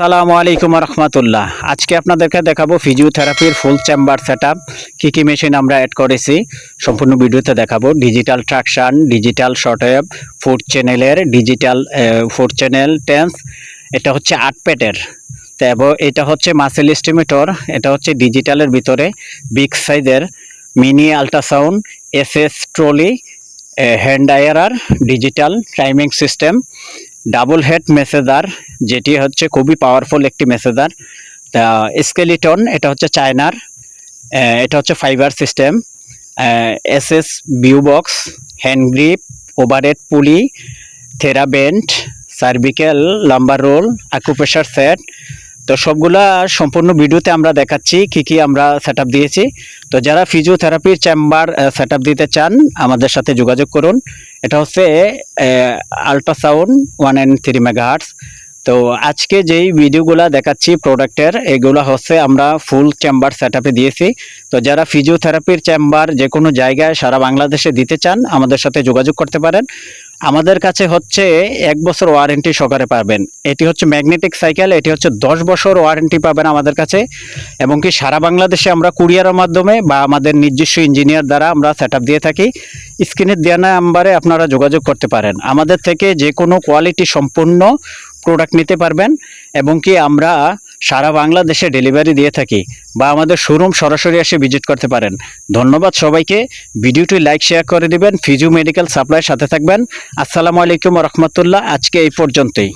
আসসালামু আলাইকুম রহমতুল্লাহ। আজকে আপনাদেরকে দেখাবো ফিজিওথেরাপির ফুল চেম্বার সেট আপ কী কী মেশিন আমরা অ্যাড করেছি, সম্পূর্ণ ভিডিওতে দেখাবো। Digital traction digital shortwave four চ্যানেলের ডিজিটাল ফুড চ্যানেল টেন্স এটা হচ্ছে আট প্যাটের তো এটা হচ্ছে মাসেল এস্টিমেটর এটা হচ্ছে ডিজিটালের ভিতরে বিগ সাইজের mini ultrasound S S trolley hand আয়ারার digital timing system double head massager, যেটি হচ্ছে খুবই পাওয়ারফুল একটি মেসেজার। তা স্কেলিটন এটা হচ্ছে চায়নার এটা হচ্ছে ফাইবার সিস্টেম এস এস বিউ box hand grip overhead pulley TheraBand cervical lumbar roll acupressure set তো সবগুলা সম্পূর্ণ ভিডিওতে আমরা দেখাচ্ছি কি কি আমরা সেট দিয়েছি। তো যারা ফিজিওথেরাপির চেম্বার সেট দিতে চান, আমাদের সাথে যোগাযোগ করুন। এটা হচ্ছে ultrasound one and three megahertz তো আজকে যেই ভিডিওগুলো দেখাচ্ছি প্রোডাক্টের এগুলো হচ্ছে আমরা ফুল চেম্বার সেট দিয়েছি। তো যারা ফিজিওথেরাপির চেম্বার যে কোনো জায়গায় সারা বাংলাদেশে দিতে চান, আমাদের সাথে যোগাযোগ করতে পারেন। আমাদের কাছে হচ্ছে এক বছর ওয়ারেন্টি সহকারে পাবেন। এটি হচ্ছে ম্যাগনেটিক সাইকেল এটি হচ্ছে দশ বছর ওয়ারেন্টি পাবেন আমাদের কাছে। এবং কি সারা বাংলাদেশে আমরা কুরিয়ারের মাধ্যমে বা আমাদের নিজস্ব ইঞ্জিনিয়ার দ্বারা আমরা সেট দিয়ে থাকি। স্ক্রিনের দেওয়া নাম্বারে আপনারা যোগাযোগ করতে পারেন। আমাদের থেকে যে কোনো কোয়ালিটি সম্পূর্ণ প্রোডাক্ট নিতে পারবেন। এবং কি আমরা সারা বাংলাদেশে ডেলিভারি দিয়ে থাকি বা আমাদের শোরুম সরাসরি এসে ভিজিট করতে পারেন। ধন্যবাদ সবাইকে। ভিডিওটি লাইক শেয়ার করে দিবেন। ফিজু মেডিকেল সাপ্লাইয়ের সাথে থাকবেন। আসসালামু আলাইকুম রহমতুল্লাহ। আজকে এই পর্যন্তই।